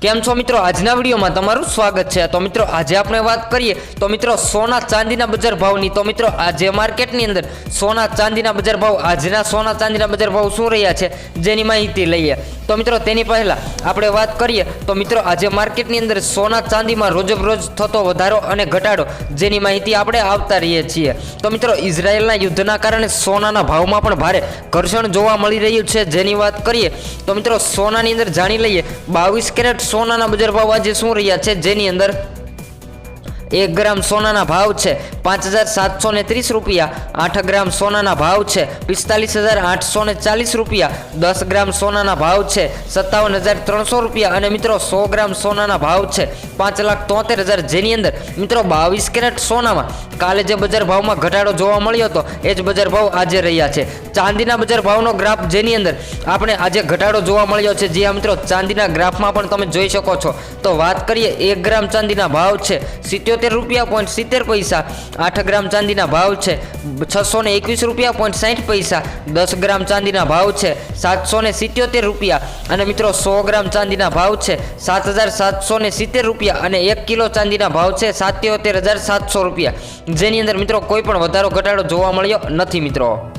કેમ છો મિત્રો? આજના વિડીયોમાં તમારું સ્વાગત છે. તો મિત્રો, આજે આપણે વાત કરીએ તો મિત્રો, સોના ચાંદીના બજાર ભાવની. તો મિત્રો, આજે માર્કેટની અંદર સોના ચાંદીના બજાર ભાવ, આજના સોના ચાંદીના બજાર ભાવ શું રહ્યા છે જેની માહિતી લઈએ. તો મિત્રો, તેની પહેલાં આપણે વાત કરીએ તો મિત્રો, આજે માર્કેટની અંદર સોના ચાંદીમાં રોજબરોજ થતો વધારો અને ઘટાડો જેની માહિતી આપણે આવતા રહીએ છીએ. તો મિત્રો, ઇઝરાયેલના યુદ્ધના કારણે સોનાના ભાવમાં પણ ભારે ઘર્ષણ જોવા મળી રહ્યું છે જેની વાત કરીએ તો મિત્રો, સોનાની અંદર જાણી લઈએ, બાવીસ કેરેટ સોનાના બજાર ભાવ આજે શું રહ્યા છે? જેની અંદર એક ગ્રામ સોનાના ભાવ છે પાંચ હજાર સાતસો ને ત્રીસ રૂપિયા, આઠ ગ્રામ સોનાના ભાવ છે પિસ્તાલીસ હજાર આઠસો ને ચાલીસ રૂપિયા, દસ ગ્રામ સોનાના ભાવ છે સત્તાવન હજાર ત્રણસો રૂપિયા અને મિત્રો સો ગ્રામ સોનાના ભાવ છે પાંચ લાખ તોતેર હજાર. જેની અંદર મિત્રો બાવીસ કેરેટ સોનામાં કાલે જે બજાર ભાવમાં ઘટાડો જોવા મળ્યો હતો એ જ બજાર ભાવ આજે રહ્યા છે. ચાંદીના બજાર ભાવનો ગ્રાફ જેની અંદર આપણે આજે ઘટાડો જોવા મળ્યો છે. જે આ મિત્રો ચાંદીના ગ્રાફમાં પણ તમે જોઈ શકો છો. તો વાત કરીએ એક ગ્રામ ચાંદીના ભાવ છે સિત્યોતેર રૂપિયા પોઈન્ટ સિત્તેર પૈસા. આઠ ગ્રામ ચાંદીના ભાવ છે. છસો ને એકવીસ રૂપિયા પોઈન્ટ સાઠ પૈસા. દસ ગ્રામ ચાંદીના ભાવ છે. સાતસો ને સિત્યોતેર રૂપિયા. અને મિત્રો, સો ગ્રામ ચાંદીના ભાવ છે. સાત હજાર સાતસો ને સિત્તેર રૂપિયા અને એક કિલો ચાંદીના ભાવ છે સાત્યોતેર હજાર સાતસો રૂપિયા. જેની અંદર મિત્રો, કોઈ પણ વધારો, ઘટાડો જોવા મળ્યો નથી, મિત્રો.